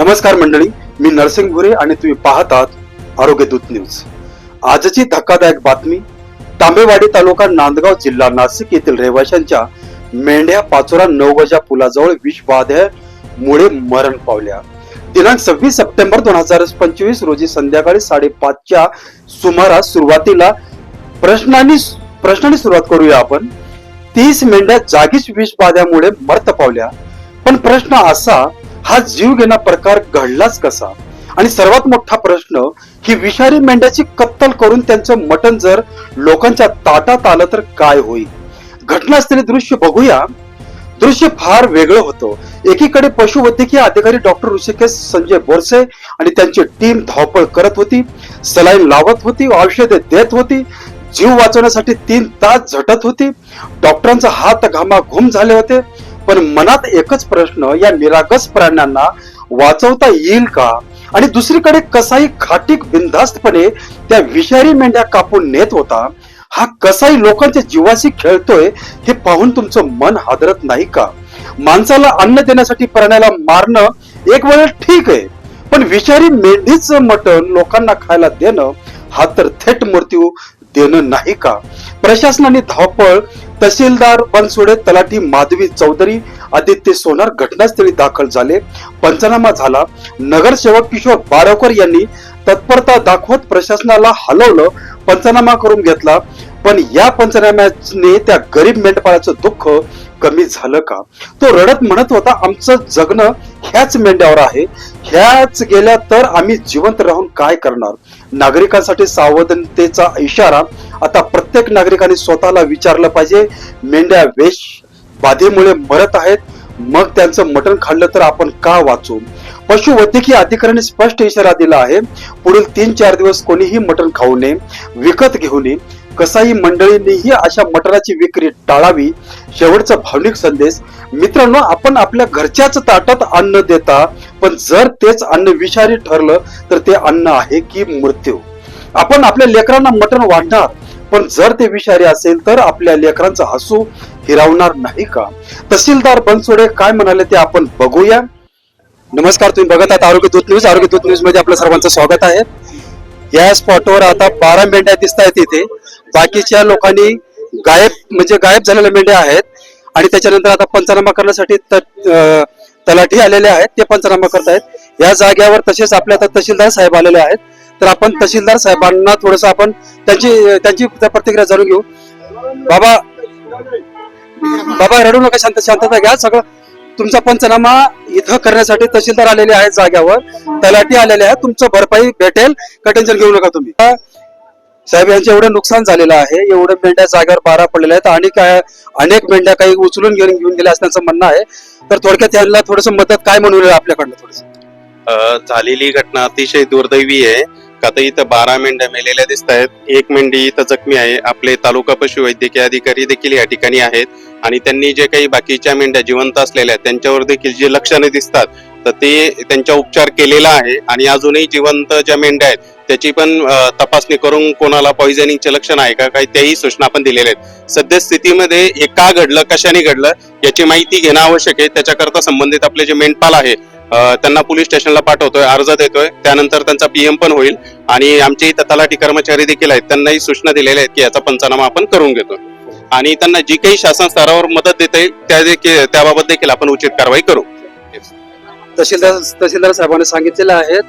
नमस्कार मंडळी मी नरसिंग भुरे आणि तुम्ही पाहतात आरोग्य दूत न्यूज. आजची धक्कादायक बातमी तांबेवाडी तालुका नांदगाव जिल्हा नाशिक येथील रहिवाशांच्या मेंढ्या पाचोरा नवगजा पुलाजवळ विषबाधेमुळे मरण पावल्या. दिनांक सव्वीस सप्टेंबर दोन हजार पंचवीस रोजी संध्याकाळी साडेपाचच्या सुमारास सुरुवातीला प्रश्नांनी प्रश्नांनी सुरुवात करूया आपण. तीस मेंढ्या जागीच विषबाध्यामुळे मर्त पावल्या. पण प्रश्न असा हा जीव घेणा प्रकार घडलाच कसा? आणि सर्वात मोठा प्रश्न ही विषारी मेंढ्याची कत्तल करून त्यांचं मटण जर लोकांच्या ताटात आलं तर काय होईल? घटना असलेले दृश्य बघूया. दृश्य फार वेगळं होतं. एकीकडे पशुवैद्यकीय अधिकारी डॉक्टर ऋषिकेश संजय बोरसे आणि त्यांची टीम धावपळ करत होती सलाईन लावत होती औषधे देत होती जीव वाचवण्यासाठी तीन तास झटत होती. डॉक्टरांचा हात घामा घुम झाले होते. पण मनात एकच प्रश्न या निरागस प्राण्यांना वाचवता येईल का? आणि दुसरीकडे कसाही खाटीक बिनधास्तपणे त्या विषारी मेंढ्या कापून नेत होता. हा कसाही लोकांच्या जीवाशी खेळतोय हे पाहून तुमचं मन हादरत नाही का? माणसाला अन्न देण्यासाठी प्राण्याला मारणं एक वेळ ठीक आहे पण विषारी मेंढीच मटण लोकांना खायला देणं हा तर थेट मृत्यू देणं नाही का? प्रशासनाने धावपळ तहसीलदार बनसोडे तलाठी माधवी चौधरी आदित्य सोनार घटनास्थळी दाखल झाले. पंचनामा झाला. नगरसेवक किशोर बारावकर यांनी तत्परता दाखवत प्रशासनाला हलवलं पंचनामा करून घेतला. पण या पंचनाम्याने त्या गरीब मेंढपाळाचं दुःख कमी झालं का? तो रडत म्हणत होता आमचं जगणं ह्याच मेंढ्यावर आहे. ह्याच गेल्या तर आम्ही जिवंत राहून काय करणार? नागरिकांसाठी सावधानतेचा इशारा आता प्रत्येक नागरिकाने स्वतःला विचारलं पाहिजे. मेंढ्या वेश बाधेमुळे मरत आहेत. मग त्यांचं मटण खाल्लं तर आपण का वाचू? पशुवैद्यकीय अधिकाऱ्याने स्पष्ट इशारा दिला आहे. पुढील तीन चार दिवस कोणीही मटण खाऊ नये विकत घेऊ नये. कसाही मंडळींनीही अशा मटणाची विक्री टाळावी. शेवटचा भावनिक संदेश मित्रांनो आपण आपल्या घरच्याच ताटात अन्न देता पण जर तेच अन्न विषारी ठरलं तर ते अन्न आहे की मृत्यू? आपण आपल्या लेकरांना मटण वाढणार पण जर ते विषारी असेल तर आपल्या लेकरांचा हसू हिरावणार नाही का? तहसीलदार बनसोडे काय म्हणाले ते आपण बघूया. नमस्कार तुम्ही बघत आहात आरोग्य दूत न्यूज. आरोग्य दूत न्यूजमध्ये आपलं सर्वांचं स्वागत आहे. या स्पॉटवर आता बारा मेंढ्या दिसत आहेत इथे. बाकीच्या लोकांनी गायब म्हणजे गायब झालेल्या मेंढ्या आहेत. आणि त्याच्यानंतर आता पंचनामा करण्यासाठी तलाठी आलेले आहेत. ते पंचनामा करतायत. या जाग्यावर तसेच आपल्या आता तहसीलदार साहेब आलेले आहेत. तर आपण तहसीलदार साहेबांना थोडस आपण त्यांची त्यांची प्रतिक्रिया जाणून घेऊ. बाबा बाबा रडू नका शांत शांतता घ्या. सगळं तुमचा पंचनामा इथं करण्यासाठी तहसीलदार आलेले आहेत जाग्यावर. तलाठी आलेले आहेत. तुमचं भरपाई भेटेल. का टेन्शन घेऊ नका तुम्ही. साहेब यांचे एवढं नुकसान झालेलं आहे. एवढ्या मेंढ्या जागेवर बारा पडलेल्या आहेत. आणि काय अनेक मेंढ्या काही उचलून घेऊन घेऊन गेल्या असं म्हणणं आहे. तर थोडक्यात यांना थोडस मदत काय म्हणून आपल्याकडनं थोडस? झालेली घटना अतिशय दुर्दैवी आहे. का इथं बारा मेंढ्या मेलेल्या दिसत आहेत एक मेंढी इथं जखमी आहे. आपले तालुका पशु वैद्यकीय अधिकारी देखील या ठिकाणी आहेत. आणि त्यांनी जे काही बाकीच्या मेंढ्या जिवंत असलेल्या आहेत त्यांच्यावर देखील जे लक्षणे दिसतात तर ते त्यांचा उपचार केलेला आहे. आणि अजूनही जिवंत ज्या मेंढ्या आहेत त्याची पण तपासणी करून कोणाला पॉइझनिंगचे लक्षण आहे का काही त्याही सूचना पण दिलेल्या आहेत. सद्यस्थितीमध्ये हे का घडलं कशाने घडलं याची माहिती घेणं आवश्यक आहे. त्याच्याकरता संबंधित आपले जे मेंढपाल आहे त्यांना पोलीस स्टेशनला पाठवतोय अर्ज देतोय. त्यानंतर त्यांचा पीएम पण होईल आणि आमचे इथं तलाठी कर्मचारी देखील आहेत. त्यांनाही सूचना दिलेल्या आहेत की याचा पंचनामा आपण करून घेतो आणि त्यांना जी काही शासन स्तरावर मदत देता येईल त्या देखील त्याबाबत देखील आपण उचित कारवाई करू. तहसीलदार तहसीलदार साहेबांनी सांगितलेलं आहे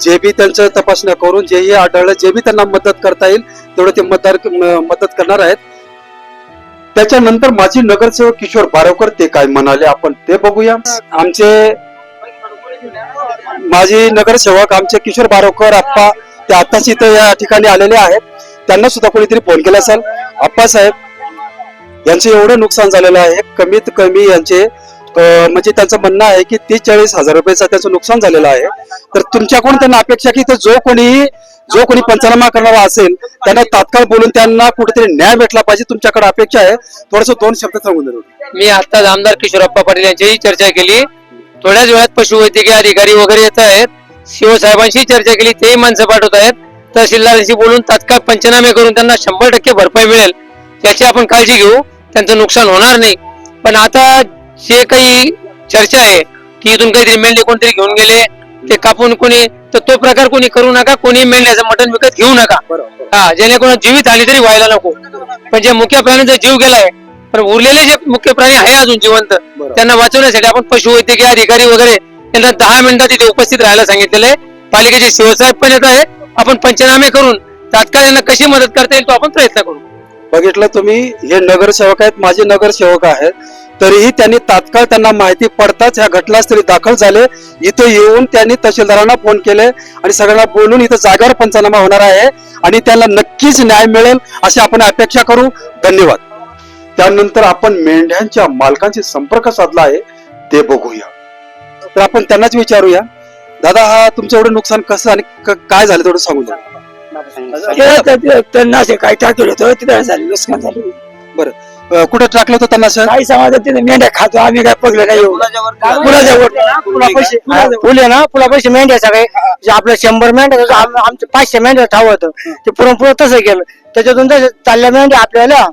जे बी त्यांचं तपासण्या करून जेही आढळलं जे बी त्यांना मदत करता येईल तेवढं ते मतदार मदत करणार आहेत. त्याच्यानंतर माजी नगरसेवक किशोर बारवकर ते काय म्हणाले आपण ते बघूया. आमचे माजी नगरसेवक आमचे किशोर बारोकर आप्पा ते आत्ताच इथं या ठिकाणी आलेले आहेत. त्यांना सुद्धा कोणीतरी फोन केला असेल. आप्पा साहेब यांचे एवढं नुकसान झालेलं आहे. कमीत कमी यांचे म्हणजे त्यांचं म्हणणं आहे की तीस चाळीस हजार रुपयाचं त्याचं नुकसान झालेलं आहे. तर तुमच्याकडून त्यांना अपेक्षा की जो कोणी जो कोणी पंचनामा करणारा असेल त्यांना तात्काळ बोलून त्यांना कुठेतरी न्याय भेटला पाहिजे तुमच्याकडे अपेक्षा आहे. थोडस दोन शब्द सांगून मी आता आमदार किशोरप्पा पाटील यांच्याही चर्चा केली. थोड्याच वेळात पशुवैद्यकीय अधिकारी वगैरे येत आहेत. शिवसाहेबांशी चर्चा केली तेही माणसं पाठवत आहेत. तहसीलदारांशी बोलून तात्काळ पंचनामे करून त्यांना शंभर टक्के भरपाई मिळेल. याची आपण काळजी घेऊ. त्यांचं नुकसान होणार नाही. पण आता जे काही चर्चा आहे की इथून काहीतरी मेंढे कोणतरी घेऊन गेले ते कापून कोणी तर तो प्रकार कोणी करू नका कोणी मेंढ्याचं मटण विकत घेऊ नका. हा जेणेकरून जीवित आली तरी व्हायला नको. पण जे मुख्य प्राण्यांचा जीव गेलाय पण उरलेले जे मुख्य प्राणी आहे अजून जिवंत त्यांना वाचवण्यासाठी आपण पशुवैद्यकीय अधिकारी वगैरे त्यांना दहा मिनिटात तिथे उपस्थित राहायला सांगितलेलं आहे. पालिकेचे शिवसाहेब पण येत आहे आपण पंचनामे करून तात्काळ यांना कशी मदत करता येईल तो आपण प्रयत्न करू. बघितलं तुम्ही हे नगरसेवक आहेत माझे नगरसेवक आहेत. तरीही त्यांनी तात्काळ त्यांना माहिती पडताच ह्या घटनास्थळी दाखल झाले. इथे येऊन त्यांनी तहसीलदारांना फोन केले आणि सगळ्यांना बोलून इथं जागेवर पंचनामा होणार आहे आणि त्याला नक्कीच न्याय मिळेल अशी आपण अपेक्षा करू. धन्यवाद. त्यानंतर आपण मेंढ्यांच्या मालकांशी संपर्क साधला आहे ते बघूया. तर आपण त्यांनाच विचारूया. दादा हा तुमचं एवढं नुकसान कसं आणि काय झालं तेवढं सांगू द्या. त्यांना असे काय टाकलं होतं तिथे झाली नुकसान झाली. अं, कुठं टाकलं होतं त्यांना असं? काही समाजात तिथे मेंढ्या खातो आम्ही काय पगलं नाही पुलापाशी फुल आहे ना पुलापाशी मेंढ्या सगळे. जे आपलं शंभर मेंढ्या आमचं पाचशे मेंढ्या ठाव होतं. ते पुरण पुरं तसं गेलं त्याच्यातून तसं चालल्या मेंढ्या आपल्याला.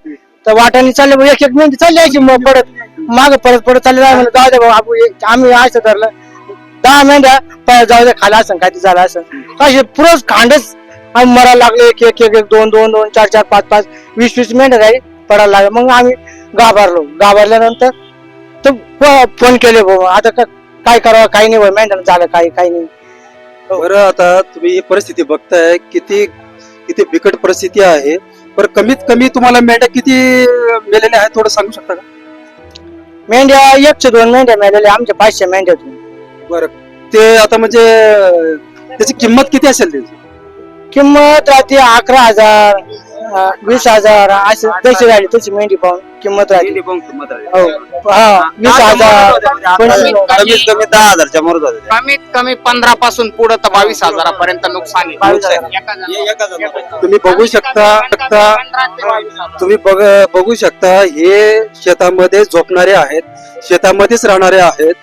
तर वाटाने चालले मग एक एक मेहनती चालली यायची मग परत माग परत परत चालले जाय म्हणलं जाऊ दे भाऊ आपण एक- आम्ही असं धरलं. दहा मेंढ्या परत जाऊ दे खाला असं काय झालं असं. असे पुरंच खांडच आम्ही मरायला लागले एक एक एक एक दोन दोन दोन चार चार पाच पाच वीस वीस मेंढ्या झाली पडायला लागले. मग आम्ही घाबरलो. घाबरल्यानंतर तर फ- फोन केले भाऊ आता का- काय करावं काही नाही मेंढ्या झालं काही काही नाही. बरं आता तुम्ही ही परिस्थिती बघताय किती किती बिकट परिस्थिती आहे. बरं कमीत कमी तुम्हाला मेंढ्या किती मेलेल्या आहेत थोडं सांगू शकता का? मेंढ्या एकशे दोन मेंढ्या मिळालेल्या आमच्या पाचशे मेंढ्यातून बरं. ते आता म्हणजे त्याची किंमत किती असेल त्याची? किंमत राहते अकरा हजार. वीस हजार असे जशी झाली तशी मेंढी पाहून किंमत राहते हो हा वीस हजार पंचवीस कमीत कमी दहा हजारच्या कमीत कमी पंधरा पासून पुढे तर बावीस हजारापर्यंत नुकसान आहे. बावीस हजार. एका जणाला. तुम्ही बघू शकता. तुम्ही बघ बघू शकता हे शेतामध्ये झोपणारे आहेत शेतामध्येच राहणारे आहेत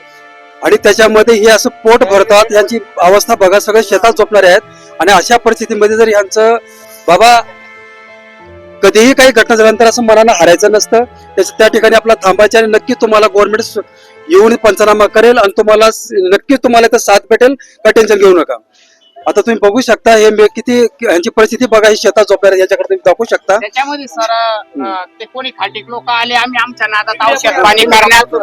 आणि त्याच्यामध्ये हे असं पोट भरतात यांची अवस्था बघा सगळे शेतात झोपणारे आहेत आणि अशा परिस्थितीमध्ये जर यांचं बाबा कधीही काही घटना झाल्यानंतर असं मनानं हारायचं नसतं. त्याच्या त्या ठिकाणी आपला थांबायचं आणि नक्की तुम्हाला गव्हर्नमेंट येऊन पंचनामा करेल आणि तुम्हाला नक्की तुम्हाला तर साथ भेटेल का टेन्शन घेऊ नका. आता तुम्ही बघू शकता हे मे- किती यांची परिस्थिती बघा ही शेतात झोपणारे याच्याकडे तुम्ही दाखवू शकता. त्याच्यामध्ये सर ते कोणी खाटीक लोक आले आम्ही आमच्या नादात औषध पाणी करण्यात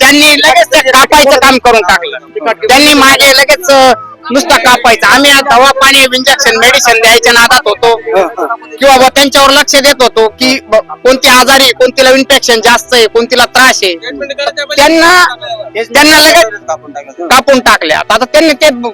त्यांनी लगेच ते कापायचं काम करून टाकलं. त्यांनी मागे लगेच अं, नुसतं कापायचं. आम्ही आज दवा पाणी इंजेक्शन मेडिसिन द्यायच्या नादात होतो. किंवा बुवा त्यांच्यावर लक्ष देत होतो की ब- कोणती आजारी आहे, कोणतीला इन्फेक्शन जास्त आहे कोणतीला त्रास आहे. त्यांना त्यांना लगेच कापून टाकले. आता आता त्यांनी ते ब-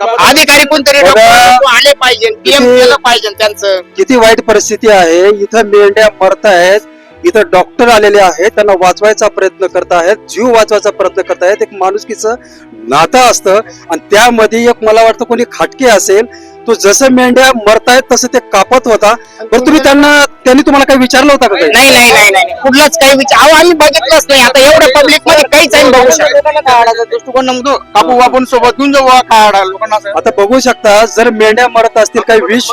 अधिकारी कोणतरी बघा. डॉक्टर आले पाहिजे पीएम किती- केलं पाहिजे त्यांचं. किती वाईट परिस्थिती आहे. इथं मेंढ्या मरत आहेत. इथं डॉक्टर आलेले आहेत. त्यांना वाचवायचा प्रयत्न करत आहेत. जीव वाचवायचा प्रयत्न करत आहेत. एक माणुसकीचं नातं असतं. आणि त्यामध्ये एक मला वाटतं कोणी खाटके असेल तो जसं मेंढ्या मरतायत तसं ते कापत होता. बरं तुम्ही त्यांना त्यांनी तुम्हाला काही विचारलं होतं का काही? नाही नाही नाही नाही. कुठलंच काही विचार अहो आम्ही बघितलंच नाही. आता एवढ्या पब्लिकमध्ये काहीच आम्ही बघू शकतो. दृष्टिकोन नव्हतो कापू आपण सोबत घेऊन जाऊ खाडा लोकांना असं. आता बघू शकता जर मेंढ्या मरत असतील काही विष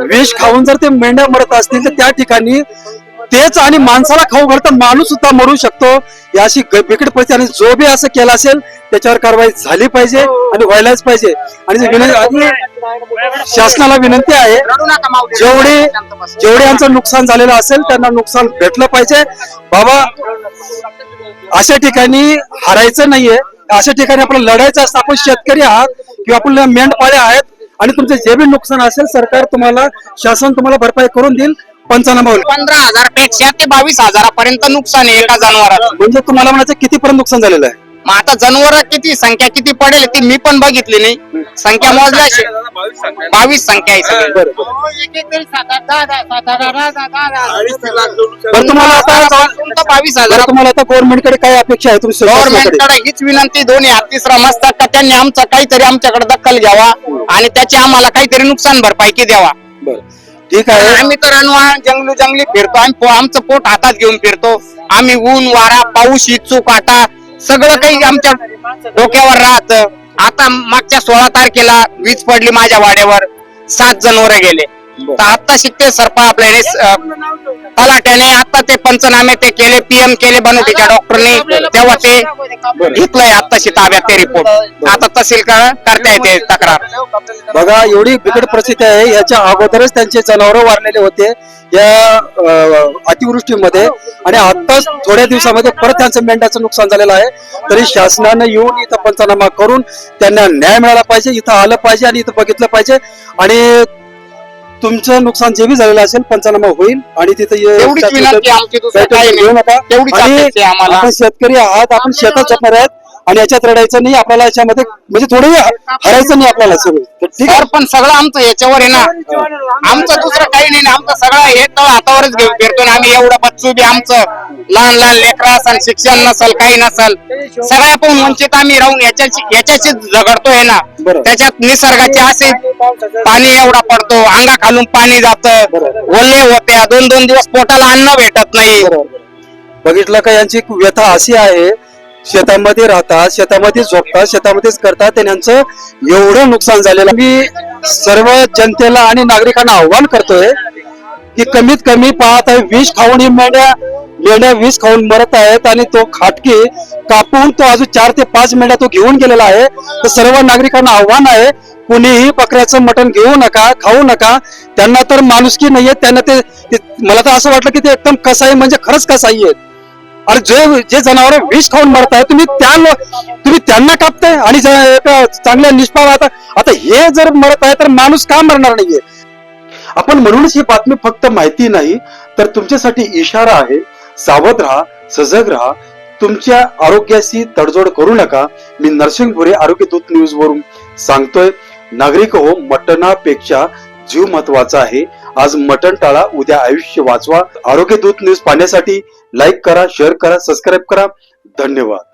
विष खाऊन जर ते मेंढ्या मरत असतील तर त्या ठिकाणी तेच आणि माणसाला खाऊ घालता माणूस सुद्धा मरू शकतो. याशी बिकट परिस्थिती आणि जो बी असं केलं असेल त्याच्यावर कारवाई झाली पाहिजे आणि व्हायलाच पाहिजे. आणि विनंती शासनाला विनंती आहे जेवढे जेवढे यांचं नुकसान झालेलं असेल त्यांना नुकसान भेटलं पाहिजे. बाबा अशा ठिकाणी हारायचं नाहीये. अशा ठिकाणी आपण लढायचं असतं. आपण शेतकरी आहात किंवा आपण मेंढपाळे आहेत आणि तुमचं जे बी नुकसान असेल सरकार तुम्हाला शासन तुम्हाला भरपाई करून देईल. होईल पंधरा हजारपेक्षा ते बावीस हजारापर्यंत नुकसान आहे एका जनावराचं. म्हणजे तुम्हाला म्हणायचं कितीपर्यंत नुकसान झालेलं आहे? मग आता जनावर किती संख्या किती पडेल ती मी पण बघितली नाही. संख्या मोजल्याशी बावीस संख्या आहे. सगळी. बरं बरं. तुम्हाला आता तुमचं बावीस बरं हजार. तुम्हाला आता गव्हर्नमेंटकडे काय अपेक्षा आहे तुम्ही शासनाकडे? गव्हर्नमेंटकडे हीच विनंती दोन्ही हात तिसरा मस्तक का त्यांनी आमचं काहीतरी आमच्याकडे दखल घ्यावा आणि त्याची आम्हाला काहीतरी नुकसान भरपाई की द्यावा. बरं. ठीक आहे. आम्ही तर अनवा जंगलू जंगली फिरतो. आम्ही पो- आमचं पोट हातात घेऊन फिरतो. आम्ही ऊन वारा पाऊस इच्छू काटा सगळं काही आमच्या डोक्यावर राहत. आता मागच्या सोळा तारखेला वीज पडली माझ्या वाड्यावर. सात जनावर गेले. तर आता शिकते सरप आपल्याने तलाट्याने आता ते पंचनामे ते केले पीएम केले बनवटीच्या डॉक्टरने तेव्हा ते घेतलंय आत्ताशी ताब्यात ते रिपोर्ट आता तहसील का- करता येते तक्रार? बघा एवढी बिकट परिस्थिती आहे. याच्या अगोदरच त्यांचे जनावर वारलेले होते. या अतिवृष्टीमध्ये. आणि आताच थोड्या दिवसामध्ये परत त्यांचं मेंढ्याचं नुकसान झालेलं आहे. तरी शासनानं येऊन इथं पंचनामा करून त्यांना न्याय मिळाला पाहिजे इथं आलं पाहिजे आणि इथं बघितलं पाहिजे. आणि तुमचं नुकसान जे बी झालेलं असेल पंचनामा होईल आणि तिथं ये- एवढीच विनंती आमची दुसरं काही काही टेन्शन घेऊ नाही नका. तेवढीच आणि अपेक्षा आहे आम्हाला. आपण शेतकरी आहात आपण शेतात जपणार आहेत. आणि याच्यात रडायचं नाही आपल्याला याच्यामध्ये म्हणजे थोडंही हरायचं नाही आपल्याला सगळं. ठीक आहे. पण सगळं आमचं याच्यावर आहे ना. आमचं दुसरं काही नाही ना. आमचं सगळं हे तळ हातावरच घेऊन फिरतो ना आम्ही. एवढं बच्चू बी आमचं. लहान लहान लेकरं असेल शिक्षण नसल काही नसल. सगळ्या पण वंचित आम्ही राहून याच्याशी याच्याशी झगडतोय ना. त्याच्यात निसर्गाचे असे पाणी एवढा पडतो अंगा खालून पाणी जात. ओले होत्या दोन दोन दिवस पोटाला अन्न भेटत नाही. बघितलं का यांची व्यथा अशी आहे शेतामध्ये राहतात शेतामध्ये झोपतात शेतामध्येच करतात त्यांचं एवढं नुकसान झालेलं मी सर्व जनतेला आणि नागरिकांना आव्हान करतोय की कमीत कमी पाहत आहे विष खाऊन ही मेंढ्या मेंढ्या विष खाऊन मरत आहेत आणि तो खाटकी कापून तो अजून चार ते पाच मेंढ्या तो घेऊन गेलेला आहे. तर सर्व नागरिकांना आव्हान आहे कुणीही बकऱ्याचं मटण घेऊ नका खाऊ नका. त्यांना तर माणुसकी नाहीये त्यांना ते ते- मला तर असं वाटलं की ते एकदम कसाई म्हणजे खरंच कसाई आहेत. आणि जे जे जनावर विष खाऊन मरताय तुम्ही त्या तुम्ही त्यांना कापताय आणि चांगल्या निष्पाव आता आता हे जर मरत आहे तर माणूस का मरणार नाहीये? आपण म्हणूनच ही बातमी फक्त माहिती नाही तर तुमच्यासाठी इशारा आहे. सावध राहा सजग राहा. तुमच्या आरोग्याशी तडजोड करू नका. मी नरसिंहपुरे आरोग्य दूत न्यूज वरून सांगतोय नागरिक हो मटणापेक्षा जीव महत्त्वाचा आहे. आज मटण टाळा उद्या आयुष्य वाचवा. आरोग्य दूत न्यूज पाहण्यासाठी लाईक करा शेअर करा सबस्क्राईब करा. धन्यवाद.